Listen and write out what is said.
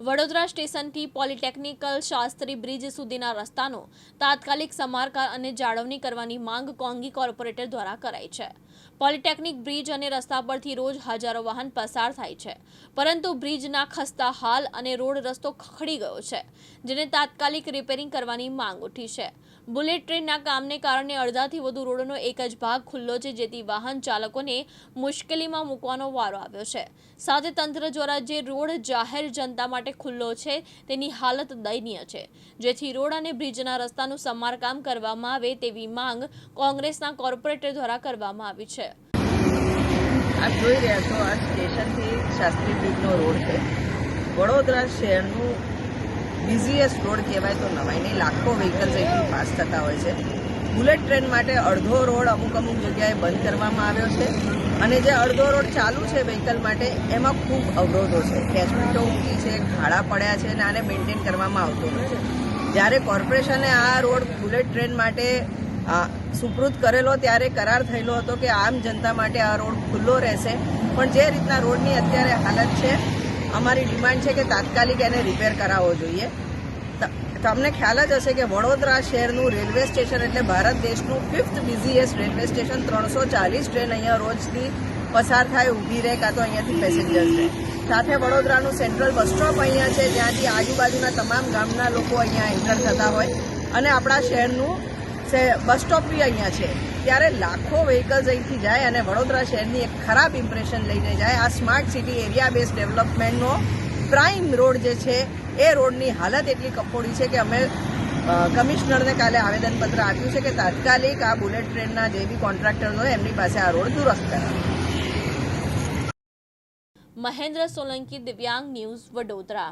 વડોદરા સ્ટેશનથી પોલિટેકનિકલ શાસ્ત્રી બ્રિજ સુધીના રસ્તાનો તાત્કાલિક સમારકામ અને જાળવણી કરવાની માંગ કોંગી કોર્પોરેટર દ્વારા કરાઈ છે. પોલિટેકનિક બ્રિજ અને રસ્તા પરથી રોજ હજારો વાહન પસાર થાય છે. પરંતુ બ્રિજના ખસ્તા હાલ અને રોડ રસ્તો ખખડી ગયો છે, જેને તાત્કાલિક રિપેરિંગ કરવાની માંગ ઉઠી છે. બુલેટ ટ્રેનના કામને કારણે અડધાથી વધુ રોડનો એક જ ભાગ ખુલ્લો છે, જેથી વાહન ચાલકોને મુશ્કેલીમાં મૂકવાનો વારો આવ્યો છે. સાથે તંત્ર દ્વારા જે રોડ જાહેર જનતા માટે ખુલ્લો છે, તેની હાલત દયનીય છે. જેથી રોડ અને બ્રિજના રસ્તાનું સમારકામ કરવામાં આવે તેવી માંગ કોંગ્રેસના કોર્પોરેટર દ્વારા કરવામાં આવી છે. આપ જોઈ રહ્યા છો, આ સ્ટેશનથી શાસ્ત્રી બ્રિજનો રોડ છે. વડોદરા શહેરનું બિઝીએસ્ટ રોડ કહેવાય તો નવાય નહીં લાખો વ્હીકલ્સ અહીંથી પાસ થતા હોય છે. બુલેટ ટ્રેન માટે અડધો રોડ અમુક અમુક જગ્યાએ બંધ કરવામાં આવ્યો છે. અને જે અડધો રોડ ચાલુ છે વ્હીકલ માટે, એમાં ખૂબ અવરોધો છે. કેચમેન્ટો ઊંચી છે, ખાડા પડ્યા છે અને આને મેન્ટેન કરવામાં આવતો નથી. જ્યારે કોર્પોરેશને આ રોડ બુલેટ ટ્રેન માટે સુપૃત કરેલો, ત્યારે કરાર થયેલો હતો કે આમ જનતા માટે આ રોડ ખુલ્લો રહેશે. પણ જે રીતના રોડની અત્યારે હાલત છે, અમારી ડિમાન્ડ છે કે તાત્કાલિક એને રિપેર કરાવવો જોઈએ. તમને ખ્યાલ જ હશે કે વડોદરા શહેરનું રેલવે સ્ટેશન એટલે ભારત દેશનું ફિફ્થ બિઝીએસ્ટ રેલવે સ્ટેશન, ત્રણસો ચાલીસ ટ્રેન અહીંયા રોજથી પસાર થાય, ઊભી રહે કાં તો અહીંયાથી પેસેન્જર્સ રહે. સાથે વડોદરાનું સેન્ટ્રલ બસ સ્ટોપ અહીંયા છે, જ્યાંથી આજુબાજુના તમામ ગામના લોકો અહીંયા એન્ટર થતા હોય. અને આપણા શહેરનું બસ સ્ટોપ બી અહીંયા છે. ત્યારે લાખો વ્હીકલ્સ અહીંથી જાય અને વડોદરા શહેરની એક ખરાબ ઇમ્પ્રેશન લઈને જાય. આ સ્માર્ટ સિટી એરિયા બેઝ ડેવલપમેન્ટનો પ્રાઇમ રોડ જે છે, એ રોડની હાલત એટલી કફોડી છે કે અમે કમિશનરને કાલે આવેદનપત્ર આપ્યું છે કે તાત્કાલિક આ બુલેટ ટ્રેનના જે બી કોન્ટ્રાક્ટરનો એમની પાસે આ રોડ દુરસ્ત કરાવે. મહેન્દ્ર સોલંકી દિવ્યાંગ ન્યૂઝ વડોદરા.